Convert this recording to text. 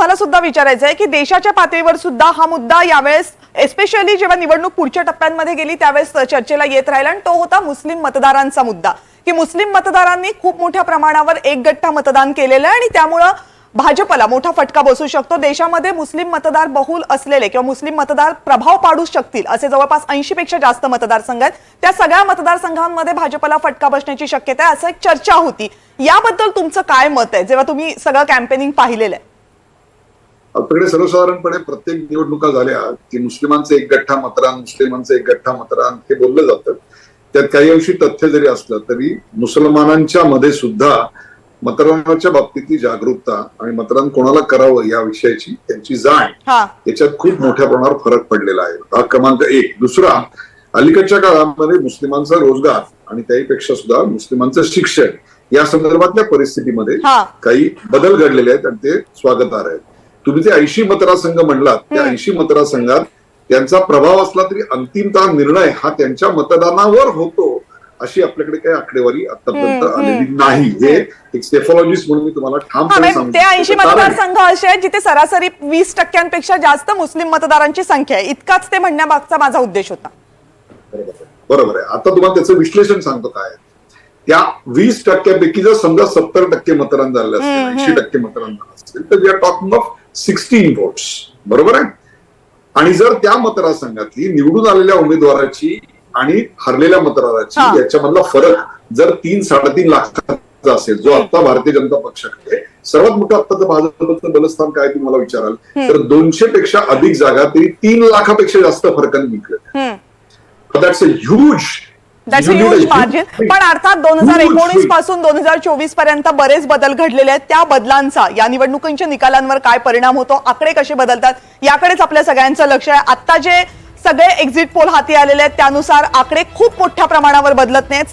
तुम्हाला सुद्धा विचारायचं आहे की देशाच्या पातळीवर सुद्धा हा मुद्दा यावेळेस एस्पेशली जेव्हा निवडणूक पुढच्या टप्प्यांमध्ये गेली त्यावेळेस चर्चेला येत राहिला आणि तो होता मुस्लिम मतदारांचा मुद्दा. की मुस्लिम मतदारांनी खूप मोठ्या प्रमाणावर एक गट्टा मतदान केलेलं आहे आणि त्यामुळं भाजपला मोठा फटका बसू शकतो. देशामध्ये मुस्लिम मतदार बहुल असलेले किंवा मुस्लिम मतदार प्रभाव पाडू शकतील असे जवळपास ऐंशी पेक्षा जास्त मतदारसंघ आहेत. त्या सगळ्या मतदारसंघांमध्ये भाजपला फटका बसण्याची शक्यता आहे असं एक चर्चा होती. याबद्दल तुमचं काय मत आहे? जेव्हा तुम्ही सगळं कॅम्पेनिंग पाहिलेलं आहे. आपल्याकडे सर्वसाधारणपणे प्रत्येक निवडणुका झाल्या की मुस्लिमांचं एक गठ्ठा मतदान मुस्लिमांचं एक गठ्ठा मतदान हे बोललं जातं. त्यात काही अंशी तथ्य जरी असलं तरी मुसलमानांच्या मध्ये सुद्धा मतदानाच्या बाबतीतली जागरूकता आणि मतदान कोणाला करावं या विषयाची त्यांची जाण हा. याच्यात खूप मोठ्या प्रमाणावर फरक पडलेला आहे. भाग क्रमांक एक. दुसरा अलीकडच्या काळामध्ये मुस्लिमांचा रोजगार आणि त्याहीपेक्षा सुद्धा मुस्लिमांचं शिक्षण या संदर्भातल्या परिस्थितीमध्ये हा. काही बदल घडलेले आहेत आणि ते स्वागतार्ह आहेत. तुम्ही जे ऐंशी मतदारसंघ म्हणलात त्या. ऐंशी मतदारसंघात त्यांचा प्रभाव असला तरी अंतिमतः निर्णय हा त्यांच्या मतदानावर होतो अशी आपल्याकडे काही आकडेवारी आतापर्यंत. आलेली नाही हे एक स्टेफॉलॉजिस्ट म्हणून मी तुम्हाला ठामपणे म्हणजे ते ऐंशी मतदारसंघ असे आहेत जिथे सरासरी वीस टक्क्यांपेक्षा जास्त मुस्लिम मतदारांची संख्या आहे इतकाच ते म्हणण्यामागचा माझा उद्देश होता बरोबर आहे. आता तुम्हाला त्याचं विश्लेषण सांगतो काय त्या वीस टक्क्यापैकी जर समजा सत्तर टक्के मतदान झालं असेल. ऐंशी टक्के मतदान झालं असेल तर we are talking of sixteen votes बरोबर आहे? आणि जर त्या मतदारसंघातली निवडून आलेल्या उमेदवाराची आणि हरलेल्या मतदाराची. याच्यामधला फरक जर तीन साडेतीन लाखाचा असेल जो आता भारतीय जनता पक्षाकडे सर्वात मोठं आत्ताचं भाजपचं बलस्थान काय तुम्हाला विचाराल? तर दोनशे पेक्षा अधिक जागा तरी तीन लाखापेक्षा जास्त फरकाने जिंकल्या that's a huge that's huge margin पण अर्थात दोन हजार एकोणीसपासून दोन हजार चोवीसपर्यंत बरेच बदल घडलेले आहेत. त्या बदलांचा या निवडणुकींच्या निकालांवर काय परिणाम होतो आकडे कसे बदलतात याकडेच आपल्या सगळ्यांचं लक्ष आहे. आता जे सगळे एक्झिट पोल हाती आलेले आहेत त्यानुसार आकडे खूप मोठ्या प्रमाणावर बदलत नाहीत.